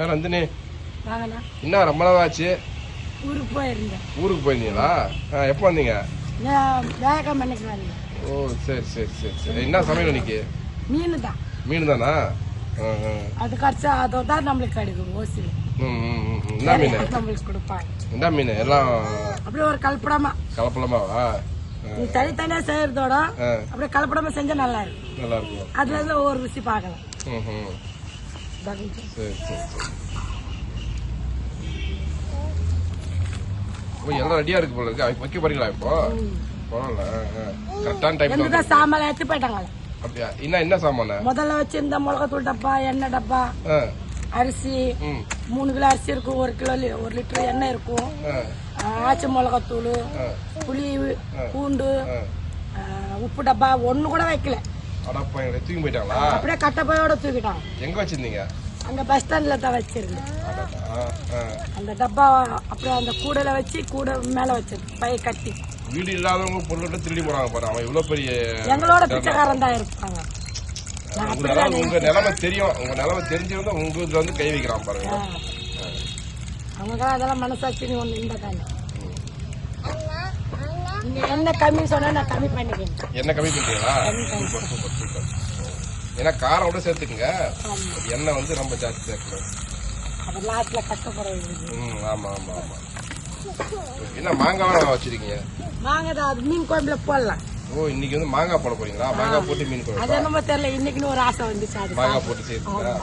நான் நந்தினி. என்ன ரொம்ப நாள் ஆச்சு ஊருக்கு போயிருந்தேன். ஊருக்கு போயிருந்தீங்களா? ஆ, எப்போ வந்தீங்க? ஓ சரி சரி சரி சரி. என்ன சமையல் இன்னைக்கு? மீன் தான் மீன் தானா. அது கடிச்சா அதோ தான் நம்மளுக்கு கிடைக்கும் ம். என்ன மீன்? நம்மளுக்கு கொடுப்பாங்க. என்ன மீன்? எல்லாம் அப்படியே ஒரு கலப்படமா. நீ தனித்தனியா செய்யறதோட அப்படியே கலப்படமா செஞ்சா நல்லா இருக்கும். நல்லா இருக்கும். அதுல இருந்து ஒரு ருசி பார்க்கலாம். சரி சரி சரி. ஓ எல்லாம் ரெடியா இருக்கு போல இருக்கு. வைக்க போறீங்களா இப்போ? பரவாயில்ல கரெக்டான டைம்ல சாமான் எடுத்து போயிட்டாங்க அப்படியா? என்ன என்ன சாமான முதல்ல வச்சிருந்த மிளகாத்தூள் டப்பா எண்ணெய் டப்பா அரிசி மூணு கிலோ அரிசி இருக்கும் ஒரு கிலோ ஒரு லிட்டர் எண்ணெய் இருக்கும். ஆச்சி மிளகாத்தூள் புளி பூண்டு உப்பு டப்பா ஒண்ணு கூட வைக்கல. தூக்கி போயிட்டாங்களா? அப்படியே கட்டப்பையோட தூக்கிட்டாங்க. எங்க வச்சிருந்தீங்க? அங்க பஸ் ஸ்டாண்ட்ல தான் வச்சிருந்தேன். அந்த டப்பா அப்படியே அந்த கூடையில வச்சு கூடை மேல வச்சிருக்கு பை கட்டி. வீடு இல்லாதவங்க பொருள்கிட்ட திருடி போறாங்க பாரு அவன் இவ்வளவு பெரிய எங்களோட பிச்சைக்காரன் தான் இருப்பாங்க. உங்க நிலைமை தெரியும். உங்க நிலைமை தெரிஞ்சிருந்தா உங்க இதுல வந்து கை வைக்கிறான் பாருங்க. அவங்களுக்கெல்லாம் அதெல்லாம் மனசாட்சின்னு ஒண்ணு இந்த தானே. என்ன கம்மி சொன்னா நான் கம்மி பண்ணிக்கிறேன். என்ன கம்மி பண்றீங்களா சூப்பர் சூப்பர் சூப்பர். ஏன்னா காரம் கூட சேர்த்துக்குங்க. எண்ணெய் வந்து ரொம்ப ஜாஸ்தி சேர்க்கணும். அது ம் ஆமா ஆமா ஆமா. என்ன மாங்காய் வச்சிருக்கீங்க? வாங்கடா அது மீன் குழம்புல போடலாம். ஓ இன்னைக்கு வந்து மாங்காய் போட போறீங்களா? மாங்காய் போட்டு மீன் அது குழம்பா என்னமோ தெரியல இன்னைக்குன்னு ஒரு ஆசை வந்துச்சு அது மாங்காய் போட்டு சேர்த்துங்களா.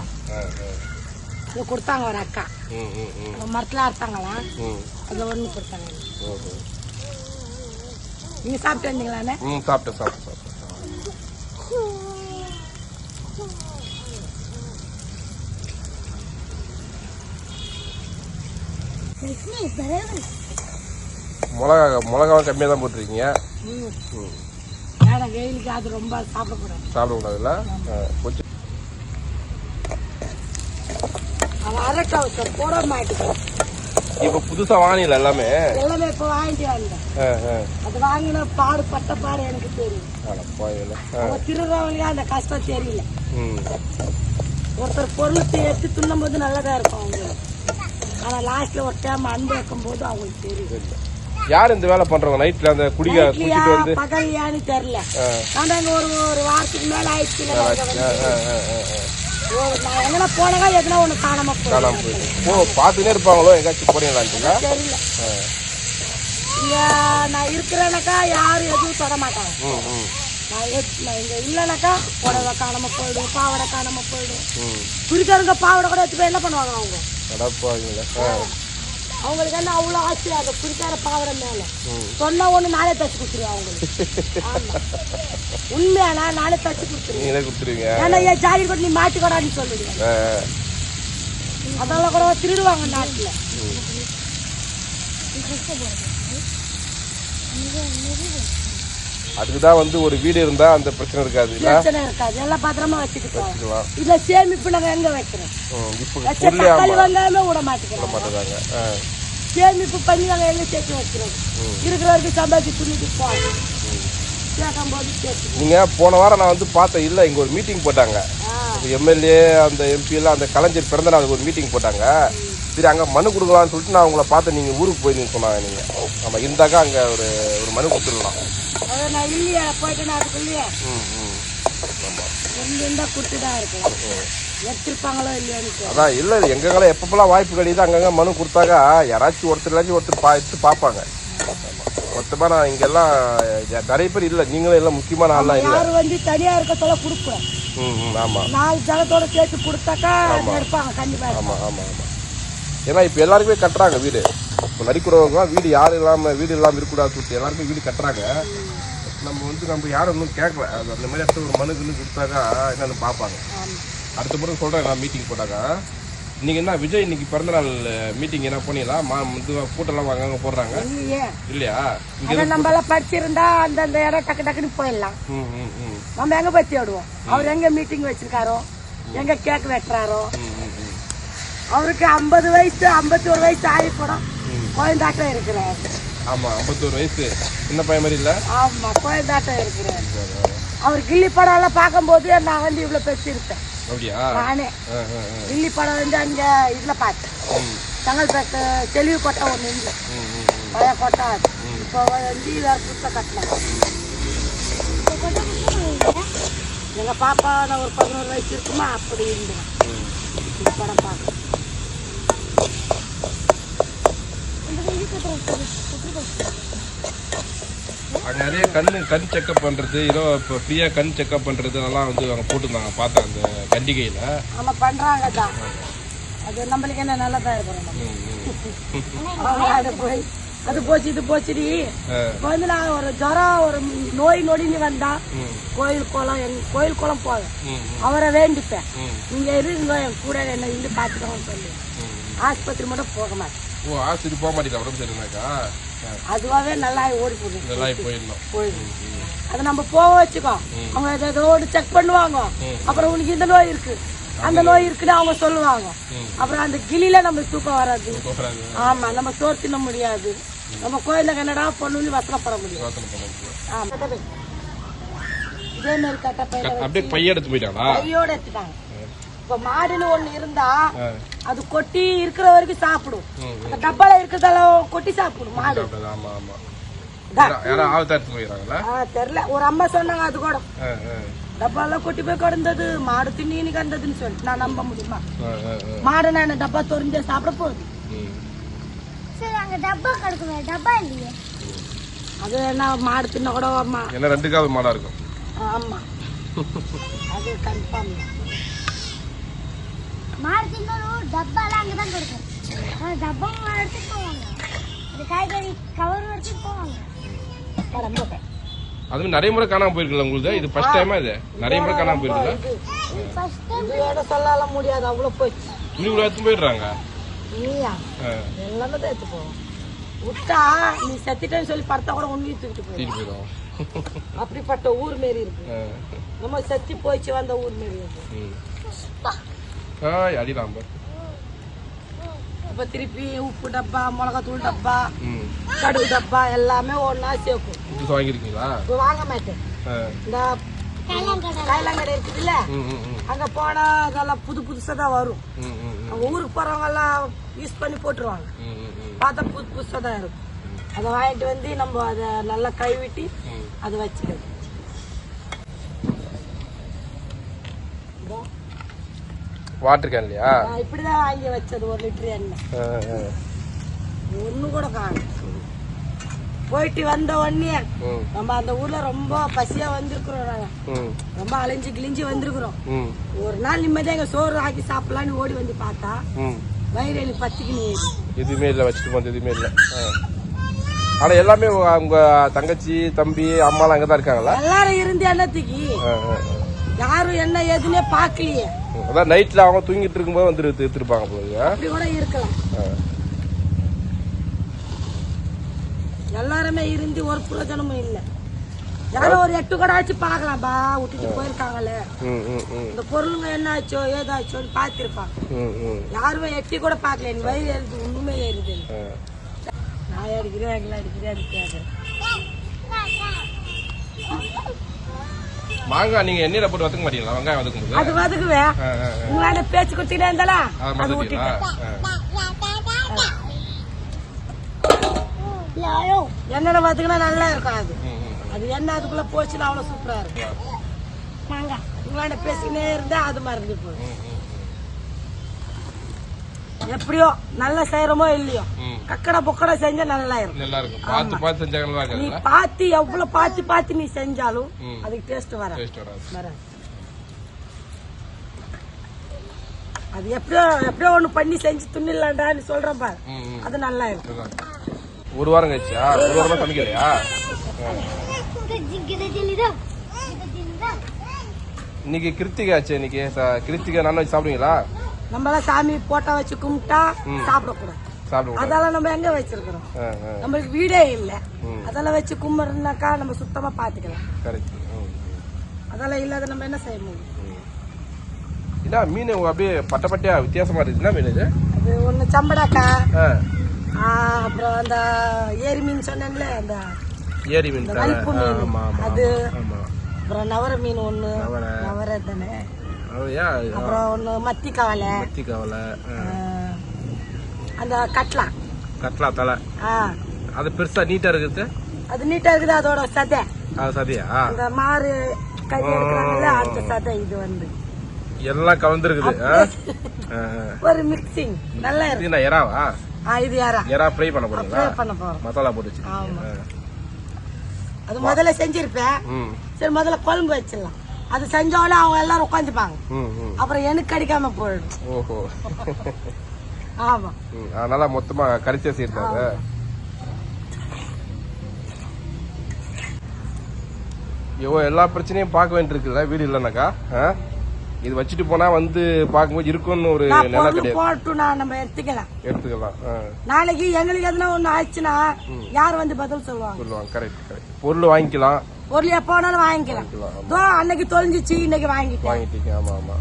இது கொடுத்தாங்க ஒரு அக்கா. ம் ம் ம். அவங்க மரத்துல அறுத்தாங்களாம் ம். அது ஒண்ணு கொடுத்தாங்க. ஓஹோ. நீங்க சாப்பிட்டு வந்தீங்களாண்ணே? ம் சாப்பிட்டேன் சாப்பிட்டேன் சாப்பிட்டேன். மிளகா மிளகாவை கம்மியாக தான் போட்டிருக்கீங்க. வெயிலுக்கு அது ரொம்ப சாப்பிடக்கூடாது சாப்பிடக்கூடாதுல்ல கொஞ்சம். இப்போ புதுசாக வாங்கினீங்களா எல்லாமே? எல்லாமே இப்போ வாங்கிட்டு வந்தேன் அது வாங்கின பாடு பட்ட பாடு எனக்கு தெரியும் திருடுறவங்களே அந்த கஷ்டம் தெரியல. ஒருத்தர் பொருள் எடுத்து தின்னும் போது நல்லதா இருக்கும் அவங்களுக்கு. ஆனா லாஸ்ட்ல ஒரு டைம் அன்பு வைக்கும் போது அவங்களுக்கு தெரியும். யார் இந்த வேலை பண்றவங்க நைட்ல அந்த குடிக்க குடிச்சிட்டு வந்து? பகல்லையான்னு தெரியல. ஆனா ஒரு ஒரு வாரத்துக்கு மேல ஆயிடுச்சு நான் எங்கன்னா போனதா எதுனா ஒண்ணு காணாம காணாம போயிடுது ஓ பார்த்துனே இருப்பாங்களோ? எங்காச்சும் போறீங்களான்ட்டுங்க தெரியல. இங்க நான் இருக்கிறேனாக்கா யாரும் எதுவும் தொட மாட்டாங்க. நான் இங்க இல்லைனாக்கா புடவை காணாம போயிடும் பாவாடை காணாம போயிடும். ம். குடிக்காரங்க பாவாடை கூட எடுத்து போய் என்ன பண்ணுவாங்க அவங்க? அவங்களுக்கு என்ன அவ்வளோ ஆசை? அந்த குடிக்கார பாவாடை மேல. சொன்னா ஒண்ணு நானே தச்சு கொடுத்துருவேன் அவங்களுக்கு. ஆமா. உண்மையானா நானே தச்சு கொடுத்துருவேன். கொடுத்துருவீங்க. ஏன்னா என் ஜாதி கூட நீ மாட்டிக்கூடாதுன்னு சொல்லிடுவேன் அதெல்லாம் கூட திருடுவாங்க நாட்டுல. அதுக்கு தான் வந்து ஒரு வீடு இருந்தா அந்த பிரச்சனை இருக்காது இல்ல? பிரச்சனை இருக்காது. பத்திரமா வச்சுக்கலாம். இதுல சேமிப்பு நாங்க எங்க வைக்கிறோம் இப்போ தக்காளி வெங்காயமே விட மாட்டேங்கிறோம் ஆ. சேமிப்பு பண்ணி நாங்க எங்க சேர்த்து வைக்கிறோம்? இருக்கிற வரைக்கும் சம்பாதிச்சு துணிட்டு போவோம் கேட்கும் போது சேர்த்து நீங்க போன வாரம் நான் வந்து பார்த்தேன் இல்ல இங்க ஒரு மீட்டிங் போட்டாங்க. எம்எல்ஏ அந்த எம்பி எல்லாம் அந்த கலைஞர் பிறந்த நாளுக்கு ஒரு மீட்டிங் போட்டாங்க. சரி அங்க மனு கொடுக்கலாம்னு சொல்லிட்டு நான் உங்களை பார்த்தேன். நீங்க ஊருக்கு போயிருந்தீங்கன்னு சொன்னாங்க நீங்க. ஆமா இருந்தாக்கா அங்க ஒரு ஒரு மனு கொடுத்துடலாம். அதை நான் இல்லையா? அதுக்குள்ளேயே? தான் இருக்கலாம் எடுத்திருப்பாங்களோ இல்லையான்னு. அதான் இல்ல எங்கெங்கெல்லாம் எப்பப்பெல்லாம் வாய்ப்பு கிடைக்குது அங்கங்க மனு கொடுத்தாக்கா யாராச்சும் ஒருத்தர் ஒருத்தர் பா எடுத்து பார்ப்பாங்க. மொத்தமா நான் இங்கெல்லாம் நிறைய பேர் இல்ல. நீங்களும் எல்லாம் முக்கியமான ஆள்லாம் இல்ல. யாரும் வந்து தனியா இருக்க சொல்ல கொடுக்கூடாது ம் ம் ஆமா. நாலு ஜனத்தோட சேர்த்து கொடுத்தாக்கா எடுப்பாங்க கண்டிப்பா. ஆமா ஆமா ஆமா. ஏன்னா இப்ப எல்லாருக்குமே கட்டுறாங்க வீடு. இப்போ நடிக்கிறவங்க வீடு யாரும் இல்லாம வீடு இல்லாம இருக்கக்கூடாது சொல்லிட்டு எல்லாருமே வீடு கட்டுறாங்க. நம்ம வந்து நம்ம யாரும் இன்னும் கேட்கல அது அந்த மாதிரி இடத்துல ஒரு மனு கிணு கொடுத்தாக்கா என்னன்னு பார்ப்பாங்க. அடுத்த முறை சொல்றேன் நான் மீட்டிங் போட்டாக்கா. இன்னைக்கு என்ன விஜய் இன்னைக்கு பிறந்த நாள் மீட்டிங் என்ன பண்ணிடலாம் மா இது கூட்டம்லாம் வாங்க போடுறாங்க. இல்லையே. இங்க நம்ம எல்லாம் படிச்சிருந்தா அந்தந்த இடம் டக்கு டக்குன்னு போயிடலாம். ம் ம் ம். நம்ம எங்க பத்தி விடுவோம் அவர் எங்க மீட்டிங் வச்சிருக்காரோ? எங்க கேக் வெட்டுறாரோ. அவருக்கு ஐம்பது வயசு ஐம்பத்தி ஒரு வயசு ஆகி போடும் குழந்தாட்டம் இருக்கிறார் ஆமா ஐம்பத்தோரு வயசு. சின்ன பையன் மாதிரி இல்ல? ஆமா குழந்தாட்டம் இருக்கிறார் அவர் கிள்ளி படம் எல்லாம் பார்க்கும்போது நான் வந்து இவ்வளவு பெருசு இருப்பேன் அப்படியா? நானே. கில்லி படம் வந்து அங்க இதுல பார்த்தேன். ம், செங்கல்பேட்டு தெளிவு கோட்டை ஒண்ணு இல்லை. பழைய கோட்டை இப்போ வந்து வேற புதுசாக கட்டலாம் எங்க பாப்பா நான் ஒரு பதினோரு வயசு இருக்குமா? அப்படி இருந்தேன். படம் பார்க்க. அங்க நிறைய கண்ணு கண் செக்அப் பண்றது ஏதோ இப்போ ஃப்ரீயா கண் செக்அப் பண்றது அதெல்லாம் வந்து அவங்க போட்டிருந்தாங்க பார்த்தேன் அந்த கண்டிகையில. ஆமா பண்றாங்க தான் அது நம்மளுக்கு என்ன நல்லதா இருக்கிறோம் நம்ம. ம், ம். அவங்க அது போய் அது போச்சு இது போச்சுடி. இப்போ வந்து நான் ஒரு ஜுரம் ஒரு நோய் நொடின்னு வந்தா கோயில் குளம் எங்க கோயில் குளம் போவேன். அவரை வேண்டிப்பேன். ம், நீங்க இருங்க என் கூட என்ன இருந்து பார்த்துக்கோன்னு சொல்லி. ஆஸ்பத்திரி மட்டும் போக மாட்டேன். ஓ போக உடம்பு சரினாக்கா அதுவாகவே நல்லா ஓடி போயிடணும். போயிடும் அதை நம்ம போக வச்சுக்கோ. அவங்க ஏதோ செக் பண்ணுவாங்க. அப்புறம் உனக்கு இந்த நோய் இருக்கு. அந்த நோய் இருக்குன்னு அவங்க சொல்லுவாங்க. அப்புறம் அந்த கிளியில நம்ம தூக்கம் வராது. ஆமா நம்ம சோறு தின்ன முடியாது. நம்ம கோயில்ல கன்னடா பொண்ணு வசனப்பட முடியும். ஆமா. இதே மாதிரி கட்ட பையில அப்படியே பைய எடுத்து போயிட்டாங்களா? கையோட எடுத்துட்டாங்க. இப்ப மாடுன்னு ஒண்ணு இருந்தா அது கொட்டி இருக்கிற வரைக்கும் சாப்பிடும். டப்பால இருக்கிறதெல்லாம் கொட்டி சாப்பிடும் மாடு. தெரியல. ஒரு அம்மா சொன்னாங்க அது கூட. டப்பாலாம் கொட்டி போய் கிடந்தது மாடு திண்ணி கிடந்ததுன்னு சொல்லிட்டு நான் நம்ப முடியுமா. மாடு நான் டப்பா தொறிஞ்ச சாப்பிட போகுது? ம். சரி அங்க டப்பா கிடக்குமே டப்பா இல்லையே. அது என்ன மாடு தின்ன கூட அம்மா. ஏன்னா ரெண்டு கால் மாடா இருக்கும். ஆமா. அது கன்ஃபார்ம் மாடு தின்னாலும் டப்பாலாம் அங்கதான் கிடக்கும். ஆனா டப்பா எடுத்துட்டு போவாங்க. அது காய்கறி கவர் எடுத்துட்டு போவாங்க. அதுவும் நிறைய முறை காணாம போயிருக்குல்ல உங்களுக்கு இது ஃபர்ஸ்ட் டைமா இது? நிறைய முறை காணாம போயிருக்குல்ல ஃபர்ஸ்ட் டைம் இதோட சொல்லலாம் முடியாது அவ்வளவு போச்சு நீ இவ்வளவு எடுத்து போயிடுறாங்க. நீயா? ஆ, எல்லாமே தான் எடுத்து போவோம். விட்டா நீ செத்துட்டேன்னு சொல்லி படுத்தா கூட உண்மையை தூக்கிட்டு போயிடும். அப்படிப்பட்ட ஊர் மாரி இருக்கு. நம்ம செத்து போயிச்சு வந்த ஊர் மாரி இருக்கு. ம். ஆய், அடிலாம் பாரு. அப்ப திருப்பி உப்பு டப்பா மிளகாத்தூள் டப்பா கடுகு டப்பா எல்லாமே ஒண்ணா சேர்க்கும். புதுசு வாங்கியிருக்கீங்களா இப்ப வாங்க மாட்டேன். இந்த கைலாங்கடை இருக்குதுல்ல அங்க போனா அதெல்லாம் புது புதுசா தான் வரும். ஊருக்கு போறவங்க எல்லாம் யூஸ் பண்ணி போட்டுருவாங்க. பார்த்தா புது புதுசா தான் இருக்கும். அதை வாங்கிட்டு வந்து நம்ம அதை நல்லா கழுவிட்டு ம். அதை வச்சுக்கணும். வாட்டர் நான் இப்படிதான் வாங்கி வச்சது ஒரு லிட்டர் எண்ணெய். ஒண்ணு கூட காணும். போயிட்டு வந்த உடனே நம்ம அந்த ஊர்ல ரொம்ப பசியா வந்திருக்கிறோம் நாங்க. ம். ரொம்ப அலைஞ்சு கிழிஞ்சு வந்திருக்கிறோம். ஒரு நாள் நிம்மதியா எங்க சோறு ஆக்கி சாப்பிடலான்னு ஓடி வந்து பார்த்தா வயிறு எனக்கு பத்திக்கு நீ எதுவுமே இல்லை வச்சுட்டு போனது எதுவுமே இல்லை. ஆனா எல்லாமே உங்க தங்கச்சி தம்பி அம்மாலாம் அங்கே தான் இருக்காங்களா? எல்லாரும் இருந்து என்னத்துக்கு. யாரும் என்ன எதுனே பார்க்கலையே. அதான் நைட்ல அவங்க தூங்கிட்டு இருக்கும்போது வந்து எடுத்து- எடுத்துருப்பாங்க போது அப்படி கூட இருக்கலாம். எல்லாருமே இருந்து ஒரு பிரயோஜனமும் இல்லை. யாரும் ஒரு எட்டு கூட ஆச்சு பார்க்கலாம் பா விட்டுட்டு போயிருக்காங்களே. இந்த பொருளுங்க என்ன ஆச்சோ ஏதாச்சோன்னு பார்த்திருப்பாங்க. யாருமே எட்டி கூட பார்க்கல என் வயிறு ஏறுது ஒண்ணுமே ஏறுது. நான் அடிக்கிறேன் எங்களை அடிக்கிறேன் அடிக்கிறேன் மாங்காய் நீங்க எண்ணெயில போட்டு வதக்க மாட்டீங்களா? வெங்காயம் வதக்கும் போது? அது வதக்குவேன். உங்களாண்ட பேச்சு கொடுத்துட்டே இருந்தாலா? அதை என்னென்ன வதக்குனா நல்லா இருக்கும் அது. அது என்ன அதுக்குள்ள போச்சுன்னா அவ்வளவு சூப்பரா இருக்கும். நாங்க உங்களாண்ட பேசிக்கினே இருந்தா அது மறந்து போகும். எப்படியோ நல்லா செய்யறோமோ இல்லையோ. கக்கடை பொக்கடை செஞ்சா நல்லா இருக்கும் நல்லா இருக்கும் பார்த்து பார்த்து நல்லா நீ பார்த்து எவ்வளவு பார்த்து பார்த்து நீ செஞ்சாலும். அதுக்கு டேஸ்ட் வராது. டேஸ்ட் வராது. வராது. அது எப்படியோ எப்படியோ ஒண்ணு பண்ணி செஞ்சு துண்ணிடலாண்டான்னு சொல்றேன் பாரு. அது நல்லா இருக்கும். ஒரு வாரம் கழிச்சா? ஒரு வாரமா சமைக்கலையா? இன்னைக்கு கிருத்திகை ஆச்சு இன்னைக்கு. கிருத்திகை நான்வெஜ் சாப்பிடுவீங்களா? நம்மளாம் சாமி போட்டோ வச்சு கும்பிட்டா சாப்பிடக்கூடாது. அதெல்லாம் நம்ம எங்க வச்சிருக்கிறோம்? நம்மளுக்கு வீடே இல்ல. அதெல்லாம் வச்சு கும்பிடுனாக்கா நம்ம சுத்தமா பாத்துக்கலாம். அதெல்லாம் இல்லாத நம்ம என்ன செய்ய முடியும்? என்ன மீன் அப்படியே பட்டை பட்டையா வித்தியாசமா இருக்கு என்ன மீன் இது? அது ஒண்ணு சம்படாக்கா. அப்புறம் அந்த ஏரி மீன் சொன்னேன்ல அந்த ஏரி மீன். அது அப்புறம் நவர மீன் ஒண்ணு. நவரை. தானே. அப்புறம் ஒன்று மத்தி கவலை. மத்தி கவலை அந்த கட்லா. கட்லா தலை. ஆ. அது பெருசா நீட்டா இருக்குது? அது நீட்டா இருக்குது அதோட சதை. அது சதியா? அந்த மாறு கை எடுக்கிறாங்கல்ல அந்த சதை இது வந்து. எல்லாம் கலந்துருக்குது. ஒரு மிக்சிங் நல்லா இருக்கு. இது எறாவா? ஆ இது யாரா எறா ஃப்ரை பண்ண போறீங்களா? ஃப்ரை பண்ண போறோம். மசாலா போட்டு. அது முதல்ல செஞ்சிருப்பேன். சரி முதல்ல குழம்பு வச்சிடலாம். அது செஞ்சோடனே அவங்க எல்லாரும் உட்காந்துப்பாங்க அப்புறம் எனக்கு கடிக்காம போயிடும். ஓஹோ. ஆமா. அதனால மொத்தமா கரிச்சா சேர்த்தாங்க ஐயோ எல்லா பிரச்சனையும் பார்க்க வேண்டியிருக்குல்ல வீடு இல்லைனாக்கா? இது வச்சுட்டு போனா வந்து பார்க்கும்போது இருக்கும்னு ஒரு நிலை கிடையாது. போட்டு நான் நம்ம எடுத்துக்கலாம். எடுத்துக்கலாம் நாளைக்கு எங்களுக்கு எதுனா ஒண்ணு ஆச்சுன்னா யார் வந்து பதில் சொல்லுவாங்க? சொல்லுவாங்க கரெக்ட் கரெக்ட் பொருள் வாங்கிக்கலாம். பொருள் எப்போ வேணாலும் வாங்கிக்கலாம். இதோ அன்னைக்கு தொலைஞ்சிச்சு இன்னைக்கு வாங்கிட்டேன்.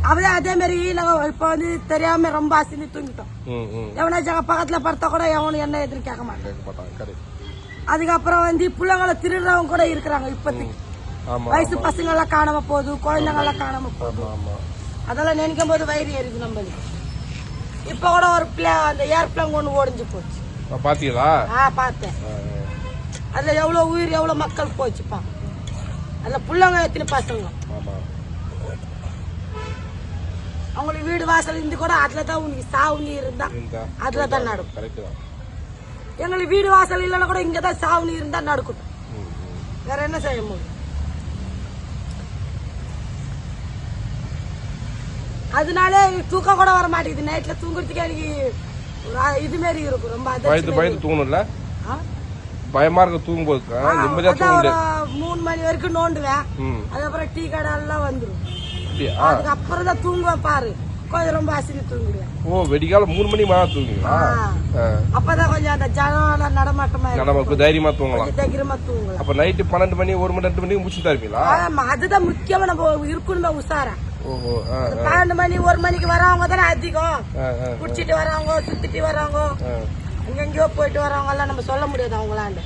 அப்படியே அதே மாதிரி நாங்க இப்ப வந்து தெரியாம ரொம்ப அசிந்து தூங்கிட்டோம். ம் எவனாச்சும் பக்கத்துல படுத்தா கூட எவனும் என்ன எதிர்த்து கேட்க மாட்டான். அதுக்கப்புறம் வந்து பிள்ளைங்களை திருடுறவங்க கூட இருக்கிறாங்க இப்போதைக்கு. ஆமா வயசு பசங்க எல்லாம் காணாம போகுது குழந்தைங்க எல்லாம் காணாம போகுது. அதெல்லாம் நினைக்கும் போது வயிறு எரியுது நம்மளுக்கு. இப்ப கூட ஒரு பிளே அந்த ஏர்பிளேன் ஒண்ணு ஓடிஞ்சு போச்சு. பாத்தீங்களா? ஆ பார்த்தேன். அதுல எவ்வளவு உயிர் எவ்வளவு மக்கள் போச்சுப்பா. அதுல புள்ளங்க எத்தனை பசங்க அவங்களுக்கு வீடு வாசல் இருந்து கூட அதுல தான் உனக்கு சாவு நீர் இருந்தா. அதுல தான் நடக்கும். எங்களுக்கு வீடு வாசல் இல்லைன்னா கூட இங்க தான் சாவு நீர் இருந்தா நடக்கட்டும் ம் ம். வேற என்ன செய்ய முடியும்? அதனால தூக்கம் கூட வர மாட்டேங்குது. நைட்ல தூங்குறதுக்கு எனக்கு இது மாதிரி இருக்கும். ரொம்ப பயந்து பயந்து தூங்கணும்ல? பயமா இருக்க தூங்கும்போது. நிம்மதியா தூங்க முடியாது மூணு மணி வரைக்கும் நோண்டுவேன். அதுக்கப்புறம் டீ கடை எல்லாம் வந்துடும் அதுக்கப்புறம் தான் தூங்குவேன் பாரு. கொஞ்சம் ரொம்ப அசிங்க தூங்கிடுவேன். ஓ வெடிக்கால மூணு மணி மேல தூங்குவீங்களா. அப்பதான் கொஞ்சம் அந்த ஜனம் நடமாட்டமா இப்ப தைரியமா தூங்கலாம். தைரியமா தூங்கலாம் அப்ப நைட்டு பன்னெண்டு மணி ஒரு மணி ரெண்டு மணிக்கு முடிச்சுட்டு தான் இருப்பீங்களா ஆமா அதுதான் முக்கியமா நம்ம இருக்கணுமே உஷாரா. பன்னெண்டு மணி ஒரு மணிக்கு வரவங்க தானே அதிகம். குடிச்சிட்டு வரவங்க சுத்திட்டு வரவங்க. ஆ. எங்கெங்கயோ போயிட்டு வரவங்க எல்லாம் நம்ம சொல்ல முடியாது அவங்களாண்ட.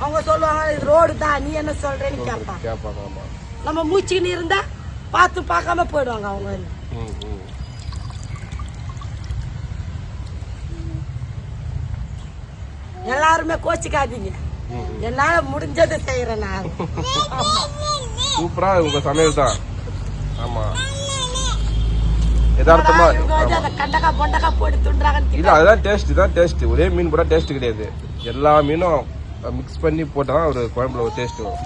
அவங்க சொல்லுவாங்க இது ரோடு தான் நீ என்ன சொல்றேன்னு ஆமா. நம்ம மூச்சுக்கின்னு இருந்தா பார்த்து பார்க்காம போயிடுவாங்க அவங்க. எல்லாருமே கோச்சிக்காதீங்க. என்னால முடிஞ்சதை செய்யறேன் நான். சூப்பரா உங்க சமையல் தான். ஆமா. யதார்த்தமா இல்ல அதுதான் டேஸ்ட் தான் டேஸ்ட் ஒரே மீன் போட்டா டேஸ்ட் கிடையாது. எல்லா மீனும் மிக்ஸ் பண்ணி போட்டா ஒரு குழம்புல ஒரு டேஸ்ட் வரும்.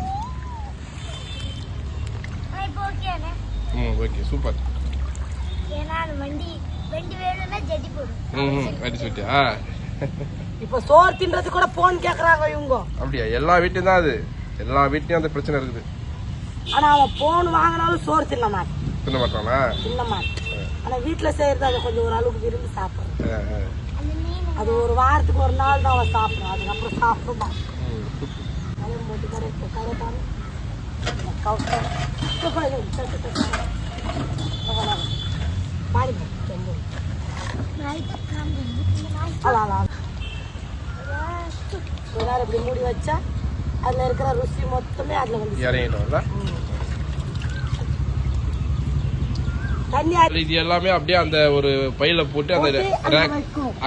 ம் ஓகே சூப்பர் ஏன்னா அது வண்டி வண்டி வேணும்னா ஜெட்டி போடும் ம் ம் அடி சொல்லிட்டியா இப்ப சோறு தின்றது கூட போன் கேக்குறாங்க இவங்க. அப்படியா? எல்லா வீட்லயும் தான் அது. எல்லா வீட்லயும் அந்த பிரச்சனை இருக்குது. ஆனா அவன் போன் வாங்கினாலும் சோறு தின்ன மாட்டான். தின்ன மாட்டானா தின்ன மாட்டான் ஆனா வீட்டுல செய்யறது அதை கொஞ்சம் ஒரு அளவுக்கு விரும்பி சாப்பிடுறான். அது ஒரு வாரத்துக்கு ஒரு நாள் தான் அவன் சாப்பிடுறான் அதுக்கப்புறம் சாப்பிட மாட்டான் ம், சூப்பர். அதே போட்டு கடை இப்போ கடை தானே கவுசர் பாடி செம்பு நைட்டு காம்பு இந்த நாய் அதான் அதான் கொஞ்ச நேரம் இப்படி மூடி வச்சா அதுல இருக்கிற ருசி மொத்தமே அதுல வந்து இறங்கிட்டோம்ல தண்ணி இது எல்லாமே அப்படியே அந்த ஒரு பையில போட்டு அந்த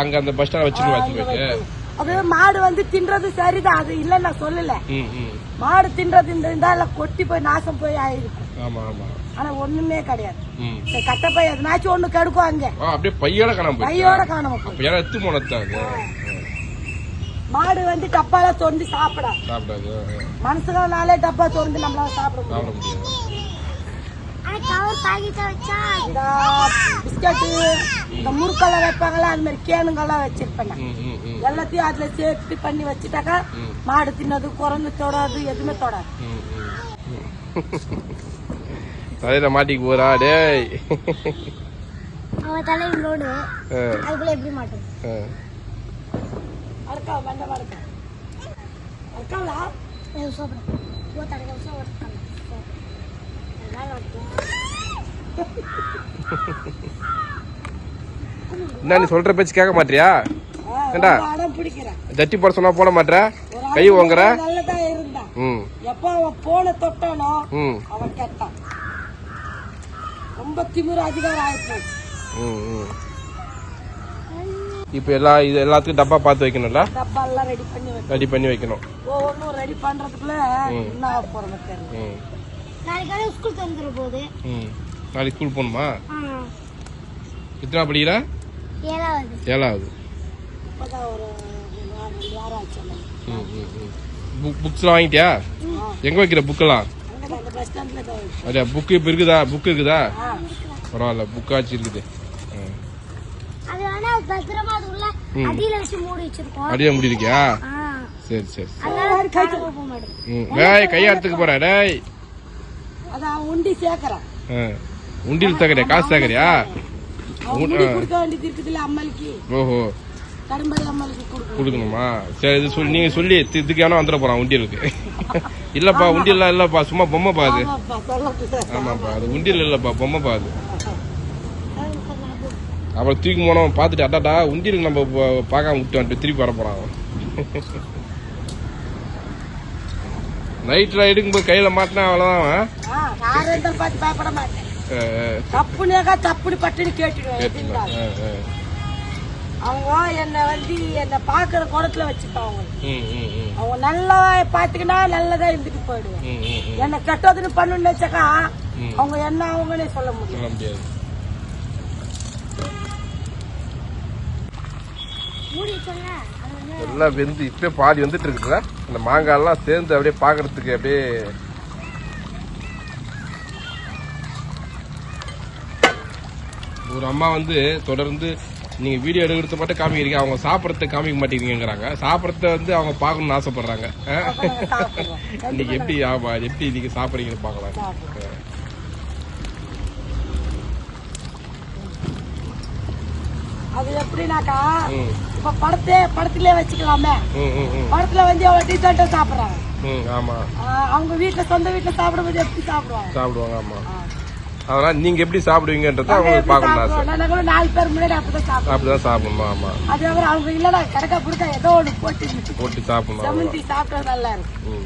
அங்க அந்த பஸ் ஸ்டாண்ட் வச்சுட்டு வச்சு போயிட்டு அது மாடு வந்து தின்றது சரிதான் அது இல்ல நான் சொல்லல. மாடு தின்றது இருந்தா கொட்டி போய் நாசம் போய் ஆயிருக்கும். ஆமா ஆமா. ஆனா ஒண்ணுமே கிடையாது. கட்டை பை எதனாச்சும் ஒண்ணு கெடுக்கும் அங்க. அப்படியே பையோட காணாம கையோட காணாம அப்ப யாரும் எடுத்து போனது மாடு வந்து டப்பால தொண்டி சாப்பிடாது. சாப்பிடாது மனுஷங்களாலே டப்பா திறந்து நம்மளால சாப்பிட முடியாது ஆனா கவர் பாக்கெட்டை வச்சா இந்த பிஸ்கட்டு இந்த முறுக்கெல்லாம் வைப்பாங்களா? அது மாதிரி கேனுங்கெல்லாம் வச்சிருப்பேன் நான். எல்லாத்தையும் அதுல சேஃப்டி பண்ணி வச்சுட்டாக்கா. மாடு தின்னது குரங்கு தொடாது எதுவுமே தொடாது. தலையில மாட்டிக்கு போறா டேய். அவன் தலை லோடு ஆ, அதுக்குள்ள எப்படி மாட்டோம் ஆ. அடக்கா வேண்டாம் அடக்கா அடக்காங்களா சாப்பிடும் ஓ தடை கவசம் ஓட்டாங்க அதனால ஓட்டும் என்ன நீ சொல்ற பேச்சு கேட்க மாட்டியா? ஏண்டா? ஜட்டி போட சொன்னா போட ஒரு கை ஓங்குற? ம். எப்ப அவன் போன தொட்டானோ ம். அவன் கெட்டான். ரொம்ப திமிரு அதிகாரம் ஆயிப்போச்சு ம் ம். இப்போ எல்லா இது எல்லாத்துக்கும் டப்பா பார்த்து வைக்கணும்ல? டப்பா எல்லாம் ரெடி பண்ணி வைக்கணும். ரெடி பண்ணி வைக்கணும். ஒவ்வொன்றும் ரெடி பண்றதுக்குள்ள என்ன ஆக போறோம் நாளைக்கு ஸ்கூல் திறந்துற போது ம். நாளைக்கு ஸ்கூல் போகணுமா? எத்தனை படிக்கிற ஏழாவது. ஏழாவது. புக்ஸ்லாம் வாங்கிட்டியா? எங்கே வைக்கிற புக்கெல்லாம். அப்படியா புக்கு இப்போ இருக்குதா? புக்கு இருக்குதா? பரவாயில்ல புக்காச்சும் இருக்குது. அடியே முடியிருக்கியா சரி சரி கையாடுறதுக்கு போகிறேன் டேய். அதான் உண்டி உண்டியில் தகரியா காசு கொடுக்க வேண்டியது இருக்குதுல்ல அம்மலுக்கு. ஓஹோ. கொடுக்கணும். சரி இது சொல்லி நீங்கள் சொல்லி இதுக்கு வேணா வந்துட போகிறான் உண்டியலுக்கு. இல்லைப்பா உண்டியல்லாம் இல்லைப்பா சும்மா அது. ஆமாப்பா அது உண்டியல் இல்லைப்பா பொம்மைப்பா அது. அப்புறம் தூக்கி போனவன் பார்த்துட்டு அட்டாடா உண்டியலுக்கு நம்ம பார்க்காம விட்டு வந்துட்டு திருப்பி வர போகிறான் நைட்டில் எடுக்கும்போது கையில் மாட்டினா. ஆ யாரும் பார்த்து பயப்பட மாட்டேன். தப்புனேக்கா தப்புனு பட்டுன்னு கேட்டுடுவேன். அவங்க என்னை வந்து என்னை பார்க்குற குடத்துல வச்சுப்பாங்க அவங்க நல்லா பார்த்துக்கினா நல்லதா இருந்துட்டு போயிடுவேன். என்னை கெட்டதுன்னு பண்ணுன்னு வச்சாக்கா அவங்க என்ன அவங்கன்னே சொல்ல முடியும் சொல்ல மூடி வந்து எல்லாம் வெந்து இப்பயே பாதி வந்துட்டு இருக்குல்ல அந்த மாங்காய்லாம் சேர்ந்து அப்படியே பார்க்கறதுக்கு அப்படியே ஒரு அம்மா வந்து தொடர்ந்து நீங்க வீடியோ எடுக்கிறது மட்டும் காமிக்கிறீங்க அவங்க சாப்பிடறத காமிக்க மாட்டேங்கிறாங்க சாப்பிடறத வந்து அவங்க பார்க்கணும்னு ஆசைப்படுறாங்க. இன்னைக்கு எப்படி ஆமா எப்படி இன்னைக்கு சாப்பிடுறீங்கன்னு பார்க்கலாம். அது எப்படின்னாக்கா இப்ப படத்தே படத்திலே வச்சுக்கலாமே. படத்துல வந்து எவ்வளவு டீசெண்டா சாப்பிடுறாங்க. அவங்க வீட்டுல சொந்த வீட்டுல சாப்பிடும்போது எப்படி சாப்பிடுவாங்க? சாப்பிடுவாங்க ஆமா. அதனால நீங்க எப்படி சாப்பிடுவீங்கன்றத அவங்க கூட நாலு பேர் முன்னாடி அப்படிதான் சாப்பிடுவோம். அப்படிதான் சாப்பிடணுமா ஆமா. அது அப்புறம் அவங்க இல்லடா கிடக்க கொடுக்க ஏதோ ஒண்ணு போட்டு போட்டு சாப்பிடணும் சாப்பிட்டா நல்லா இருக்கும். ம்.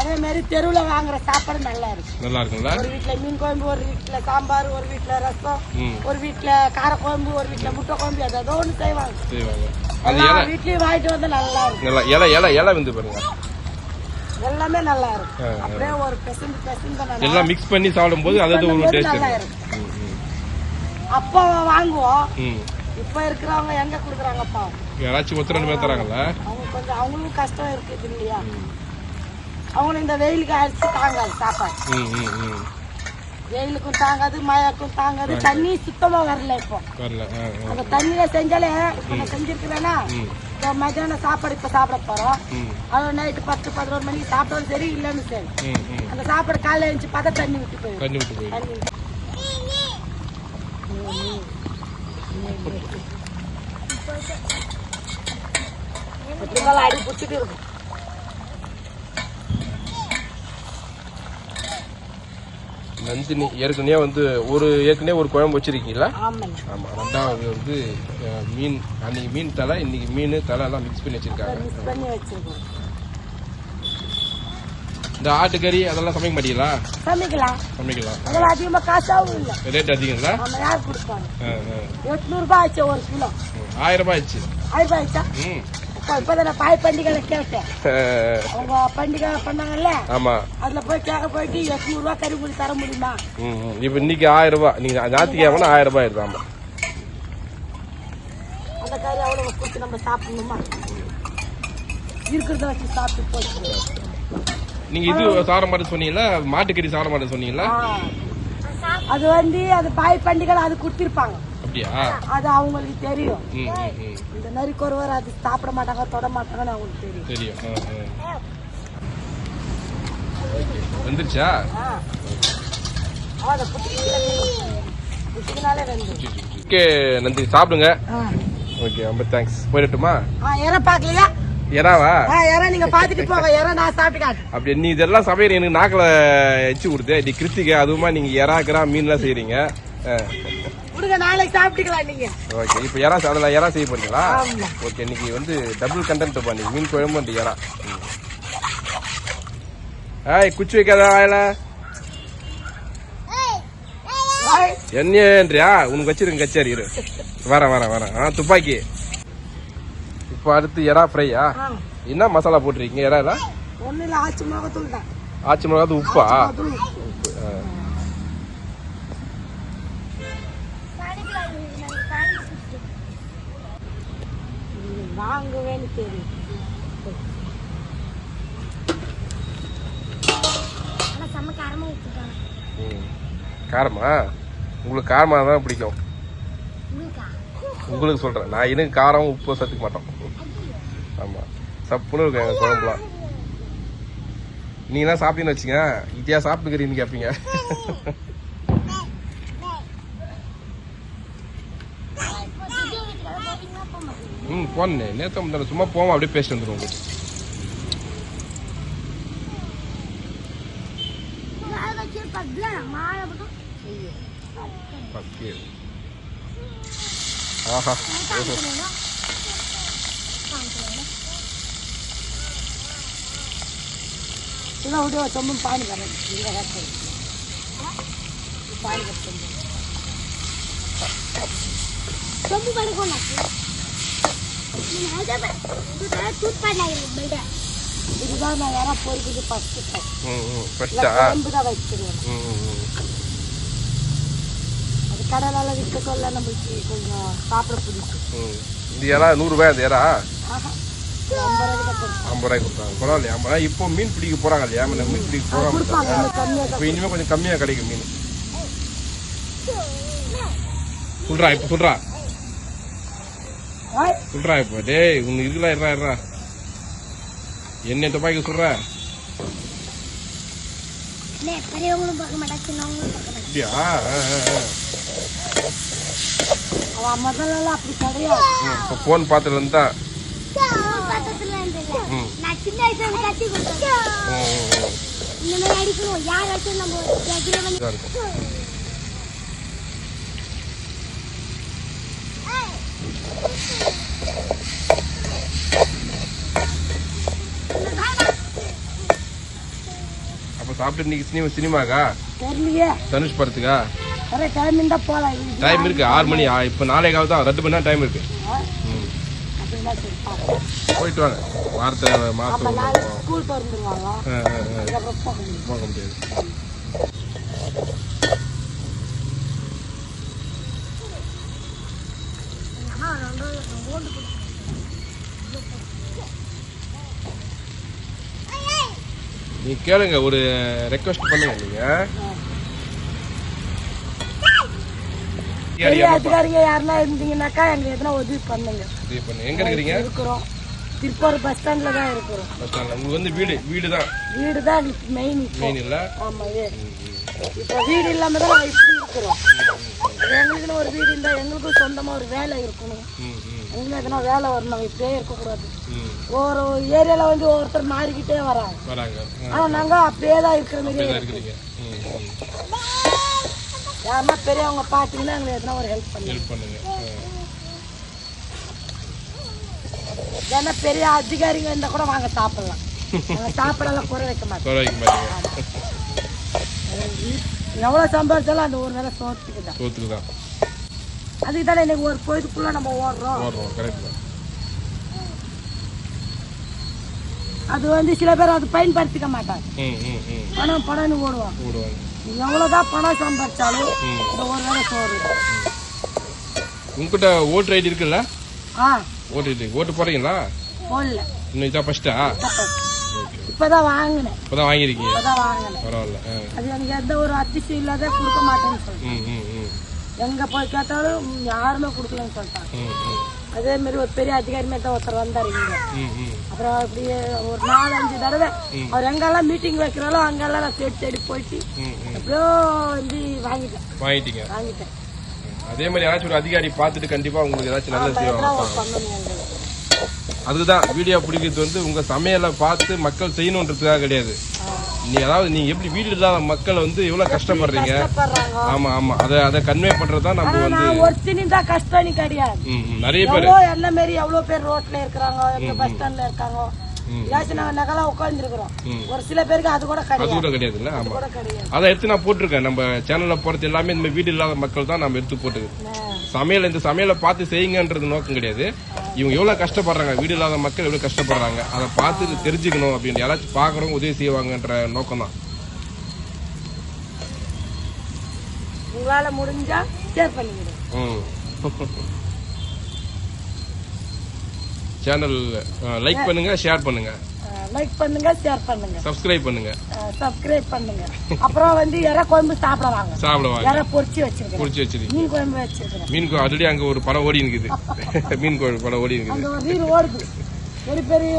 அதே மாதிரி தெருவுல வாங்குற சாப்பாடு நல்லா இருக்கும் நல்லா இருக்குங்களா? ஒரு வீட்ல மீன் குழம்பு ஒரு வீட்ல சாம்பார் ஒரு வீட்ல ரசம் ஒரு வீட்ல கார குழம்பு ஒரு வீட்ல முட்டை குழம்பு ஏதோ ஒண்ணு செய்வாங்க. எல்லா வீட்லயும் வாங்கிட்டு வந்து நல்லா இருக்கும் இலை இலை இலை வந்து பாருங்க. எல்லாமே நல்லா இருக்கும். அப்படியே ஒரு பெசந்து பெசந்து நல்லா எல்லாம் மிக்ஸ் பண்ணி சாப்பிடும்போது அது ஒரு டேஸ்ட் நல்லா இருக்கும் அப்போ வாங்குவோம். இப்ப இருக்கிறவங்க எங்க குடுக்குறாங்க அப்பா யாராச்சும் ஒருத்தர் ரெண்டு பேர் தராங்கல்ல? அவங்க கொஞ்சம் அவங்களுக்கும் கஷ்டம் இருக்குது இல்லையா? அவங்களும் இந்த வெயிலுக்கு அடிச்சு தாங்காது சாப்பாடு. வெயிலுக்கும் தாங்காது மழைக்கும் தாங்காது தண்ணி சுத்தமா வரல இப்போ. அந்த தண்ணியில செஞ்சாலே இப்ப செஞ்சிருக்கிறேன்னா இப்போ மத்தியானம் சாப்பாடு இப்ப சாப்பிட போறோம். ம். அது நைட்டு பத்து பதினோரு மணிக்கு சாப்பிட்டாலும் சரி இல்லைன்னு சரி. அந்த சாப்பாடு காலையில எழுந்துச்சு பார்த்தா தண்ணி விட்டு போயிடும் தண்ணி விட்டு போய் தண்ணி எப்படினாலும் அடி பிடிச்சிட்டு இருக்கும் நந்தினி ஏற்கனவே வந்து ஒரு ஏற்கனவே ஒரு குழம்பு வச்சிருக்கீங்களா? ஆமாம் ரெண்டாவது வந்து மீன் அன்னைக்கு மீன் தலை இன்னைக்கு மீன் தலை எல்லாம் மிக்ஸ் பண்ணி வச்சிருக்காங்க இந்த ஆட்டுக்கறி அதெல்லாம் சமைக்க மாட்டீங்களா? சமைக்கலாம். சமைக்கலாம். அதெல்லாம் அதிகமா காசாவும் இல்லை. ரேட் அதிகங்களா? நம்ம யார் கொடுப்பாங்க? ஆ, ஆ. எட்நூறு ரூபாய் ஆச்சு ஒரு கிலோ. ஆயிரம் ரூபாய் ஆச்சு. ஆயிரம் ரூபாய் ஆச்சா? ம். இப்போதான் பாய் பண்டிகையில கேட்டேன். அவங்க பண்டிகை பண்ணாங்கல்ல? ஆமா. அதுல போய் கேட்க போயிட்டு எட்நூறு ரூபாய் கறி கூலி தர முடியுமா. இப்ப இன்னைக்கு ஆயிரம் ரூபாய் நீங்க ஞாயிற்றுக்கிழமை ஆயிரம் ரூபாய் ஆமா அந்த கறி அவ்வளவு கொடுத்து நம்ம சாப்பிடணுமா? இருக்கிறத வச்சு சாப்பிட்டு போச்சு நீங்க இது சாப்பிட மாட்டேன் சொன்னீங்களா மாட்டுக்கறி சாப்பிட மாட்டேன் சொன்னீங்களா ஆ. அது வந்து அது பாய் பண்டிகைல அது கொடுத்திருப்பாங்க. அப்படியா? அது அவங்களுக்கு தெரியும். இந்த நரிக்கு ஒருவர் அது சாப்பிட மாட்டாங்க தொட மாட்டாங்கன்னு அவங்களுக்கு தெரியும். தெரியும். வந்துருச்சா? ஓகே நன்றி சாப்பிடுங்க. ஓகே ரொம்ப தேங்க்ஸ் போயிடட்டுமா? ஆ இற பாக்கலையா எறாவா இற நீங்க பாத்துட்டு போங்க. இற நான் சாப்பிட்டு அப்படி நீ இதெல்லாம் சமையல் எனக்கு நாக்கில் எச்சு கொடுத்து. நீ கிருத்திகை அதுவுமா நீங்க எறா கிரா மீன்லாம் செய்றீங்க. விடுங்க நாளைக்கு சாப்பிட்டுக்கலாம் நீங்க. ஓகே இப்போ எறா அதில் எறா செய்ய போறீங்களா. ஓகே இன்னைக்கு வந்து டபுள் கண்டென்ட் பண்ணி மீன் குழம்பு எறா. ம். ஏய் குச்சி வைக்காத வாயில. என்னன்றியா உனக்கு வச்சிருங்க கச்சேரி இரு. வரேன் வரேன் வரேன் ஆ துப்பாக்கி. இப்போ அடுத்து எறா ஃப்ரையா என்ன மசாலா போட்டிருக்கீங்க எறால ஒன்றும் இல்லை ஆச்சி மிளகாத்தூள் தான். ஆச்சி மிளகாது உப்பா? உப்பு. ஆ. ம், வாங்குவேன்னு தெரியும். ஆனா செம்ம காரமா வச்சுருக்காங்க. ம். காரமா? உங்களுக்கு காரமாக தான் பிடிக்கும். உங்களுக்கா? உங்களுக்கு சொல்கிறேன் நான் எனக்கு காரம் உப்பு சேர்த்துக்க மாட்டோம். ஆமாம் சப்புன்னு இருக்கும் எங்கள் குழம்புலாம் நீங்களாம் சாப்பிட்டீங்கன்னு வச்சுங்க இதையா சாப்பிட்டுக்கிறீங்கன்னு கேட்பீங்க இப்போ சிஜோ வீட்டுக்கு போவீங்களா போக மாட்டீங்க ம் போனேன் நேற்று முந்தான சும்மா போவோம் அப்படியே பேசிட்டு வந்துடும் உங்களுக்கு அதை ஆஹா ரொம்ப படுக்கும் டூத் பண்ணாயிருக்கும் பெல்ட் இதுதான் நான் ஃபஸ்ட்டு ஃபஸ்ட்டா குழம்பு தான் வைக்கிறேன் அது கடலால் விற்க சொல்ல நம்மளுக்கு கொஞ்சம் சாப்பிட பிடிக்கும். ஐம்பது கொடுத்தாங்க. பரவாயில்லையா? ஐம்பது ரூபாய் இப்போ மீன் பிடிக்க போகிறாங்க இல்லையா? மீன் பிடிக்க கம்மியாக இப்போ இனிமேல் கொஞ்சம் கம்மியாக கிடைக்கும் மீன். சொல்றா இப்போ சொல்றா. தான் சொல்றா இப்போ டேய் உனக்கு இருக்குல்ல இருறா இருறா என்ன துப்பாக்கி சொல்ற? பெரியவங்களும் பார்க்க மாட்டாங்க சின்னவங்களும் பார்க்க அப்படியா. அவன் முதல்ல அப்படி கிடையாது. இப்போ ஃபோன் ம். நான் சின்ன வயசுல கட்டி கொடுத்தேன். ம், ம், ம். இந்த மாதிரி அடிக்கணும். யார் அடிச்சு நம்ம கேட்கல வந்து இதா இருக்கும் அப்போ சாப்பிட்டு இன்னைக்கு சினிமா சினிமாக்கா? தெரியலையே. தனுஷ் படத்துக்கா? டைம் டைம் இருக்கு ஆறு மணி இப்போ நாளை காலம் தான் ரெண்டு மணி நேரம் டைம் இருக்கு. போயிட்டு வாங்க. வாரத்தை மாதம் நம்ம நாளைக்கு ஸ்கூல் திறந்துருவாங்க ஆ ஆ ஆ அதுக்கப்புறம் போக முடியும் போக முடியாது அம்மா ரெண்டு ஓண்டு கொடுத்து நீ கேளுங்க ஒரு ரெக்வஸ்ட் பண்ணுங்க நீங்க. அதிகாரிங்க யாருன்னா இருந்தீங்கன்னாக்கா எங்களுக்கு எதனா உதவி பண்ணுங்க. எங்க இருக்கிறீங்க? இருக்கிறோம். திருப்பூர் பஸ் ஸ்டாண்ட்ல தான் இருக்கிறோம். பஸ் ஸ்டாண்ட்ல. உங்களுக்கு வந்து வீடு வீடு தான் வீடு தான் மெயின் மெயின் இல்ல. ஆமா இப்போ வீடு இல்லாம தான் இப்படி இருக்கிறோம். எங்களுக்குன்னு ஒரு வீடு இருந்தா எங்களுக்கும் சொந்தமா ஒரு வேலை இருக்கணும். எங்களுக்கு எதனா வேலை வரணும் இப்படியே இருக்கக்கூடாது. ஒரு ஏரியால வந்து ஒருத்தர் மாறிக்கிட்டே வராங்க. ஆனா நாங்க அப்படியே தான் இருக்கிற மாதிரி இப்படிதான் இருக்கிறீங்க ம் ம். யாருன்னா பெரியவங்க பார்த்தீங்கன்னா எங்களுக்கு எதனா ஒரு ஹெல்ப் பண்ணுங்க. ஏன்னா பெரிய அதிகாரிங்க இருந்தா கூட வாங்க சாப்பிடலாம். நாங்கள் சாப்பிடலாம் குறை வைக்க மாட்டோம். எவ்வளோ சம்பாதிச்சாலும் அந்த ஒரு வேலை சோத்துக்கு தான். சோத்துக்கு தான். அதுக்கு தானே இன்னைக்கு ஒரு பொழுதுக்குள்ள நம்ம ஓடுறோம். தான். அது வந்து சில பேர் அது பயன்படுத்திக்க மாட்டாங்க. பணம் பணம்னு நீ எவ்வளோதான் பணம் சம்பாதிச்சாலும் இந்த ஒரு வேலை சோறு. உங்ககிட்ட ஓட்டு ஐடி இருக்குல்ல? ஆ. ஓட்டு ஐடி. ஓட்டு போடுறீங்களா? போடல. இன்னும் இதான் ஃபர்ஸ்டா இப்பதான் வாங்கினேன். இப்போதான் வாங்கியிருக்கீங்க? இப்பதான் வாங்கினேன். பரவாயில்ல அது எனக்கு எந்த ஒரு அதிசயம் இல்லாத கொடுக்க மாட்டேன்னு ம். எங்க போய் கேட்டாலும் யாருமே கொடுக்கலன்னு சொல்லிட்டாங்க. அதே மாதிரி ஒரு பெரிய அதிகாரி மாதிரி தான் ஒருத்தர் வந்தார் இங்க. அப்புறம் அப்படியே ஒரு நாலு அஞ்சு தடவை அவர் எங்கெல்லாம் மீட்டிங் வைக்கிறாலோ அங்கெல்லாம் நான் தேடி தேடி போயிட்டு எப்படியோ வந்து வாங்கிட்டேன். வாங்கிட்டீங்க. வாங்கிட்டேன். அதே மாதிரி யாராச்சும் ஒரு அதிகாரி பார்த்துட்டு கண்டிப்பா உங்களுக்கு ஏதாச்சும் நல்ல செய்வாங்க. அதுதான் வீடியோ பிடிக்கிறது வந்து உங்க சமையலை பார்த்து மக்கள் செய்யணுன்றதுக்காக கிடையாது. நீ அதாவது நீங்க எப்படி வீடு இல்லாத மக்கள் வந்து எவ்வளவு கஷ்டப்படுறீங்க? ஆமா ஆமா. அதை அதை கன்வே பண்றதுதான் நம்ம ஆனா வந்து ஒருத்தினி தான் கஷ்டம் கிடையாது. நிறைய பேர். என்ன மாரி எவ்வளோ பேர் ரோட்ல இருக்கிறாங்க பஸ் ஸ்டாண்ட்ல இருக்காங்க. நகலாம் உட்காந்துருக்குறோம். ஒரு சில பேருக்கு அது கூட அது கிடையாது. கூட கிடையாதுல்ல ஆமா. அதை எடுத்து நான் போட்டிருக்கேன். நம்ம சேனல்ல போறது எல்லாமே இந்த வீடு இல்லாத மக்கள் தான் நம்ம எடுத்து போட்டுது. சமையல் இந்த சமையலை பார்த்து செய்யுங்கன்றது நோக்கம் கிடையாது. இவங்க எவ்வளவு கஷ்டப்படுறாங்க? வீடு இல்லாத மக்கள் எவ்வளவு கஷ்டப்படுறாங்க? அதை பார்த்து தெரிஞ்சுக்கணும் அப்படின்னு யாராச்சும் பாக்குறவங்க உதவி செய்வாங்கன்ற நோக்கம் தான் உங்களால முடிஞ்சா ஷேர் பண்ணிவிடுங்க சேனல் லைக் பண்ணுங்க ஷேர் பண்ணுங்க. லைக் பண்ணுங்க ஷேர் பண்ணுங்க. சப்ஸ்கிரைப் பண்ணுங்க. சப்ஸ்கிரைப் பண்ணுங்க. அப்புறம் வந்து இறை குழம்பு சாப்பிட வாங்க. சாப்பிடுவாங்க இறை பொரிச்சு வச்சிருக்கேன் புடிச்சு வச்சிருக்கீங்க. மீன் குழம்பு வச்சிருக்கிறேன். மீன் ஆல்ரெடி அங்க ஒரு படம் ஓடி இருக்குது. மீன் குழம்பு படம் ஓடி இருக்குது. அங்க ஒரு ரீல் ஓடுது. பெரிய பெரிய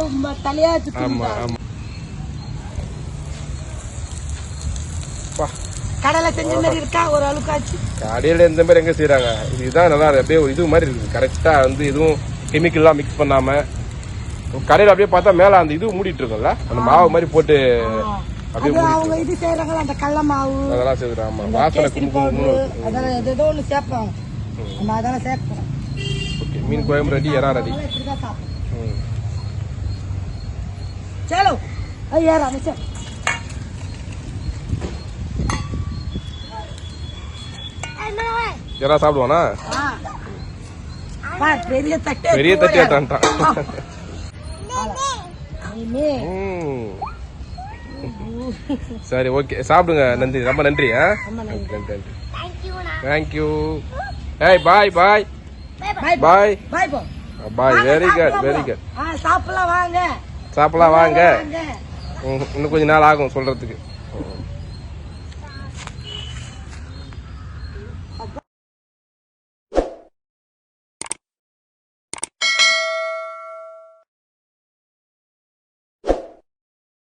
தலையா ஆமா ஆமா. கடலை செஞ்ச மாதிரி இருக்கா? ஒரு அழுக்காச்சு. கடையில இந்த மாதிரி எங்க செய்யறாங்க இதுதான் நல்லா அப்படியே ஒரு இது மாதிரி இருக்கு கரெக்டா வந்து எதுவும் கெமிக்கல்லாம் மிக்ஸ் பண்ணாம கடையில் அப்படியே பார்த்தா மேல அந்த இது மூடிட்டு இருக்கும்ல அந்த மாவு மாதிரி போட்டு அப்படியே அவங்க மாவு அதெல்லாம் மீன் குழம்பு ரெடி எறா ரெடி பெரிய தட்டு. பெரிய தட்டு ஏட்டான்ட்டான் சரி ஓகே. சாப்பிடுங்க நன்றி. ரொம்ப நன்றி ஆ? நன்றி. நன்றி தேங்க்யூ ஏய் bye bye bye bye very good சாப்பிடலாம். வெரி. குட் சாப்பிடலாம் வாங்க. சாப்பிடலாம் வாங்க. இன்னும் கொஞ்ச நாள் ஆகும் சொல்றதுக்கு. ம்.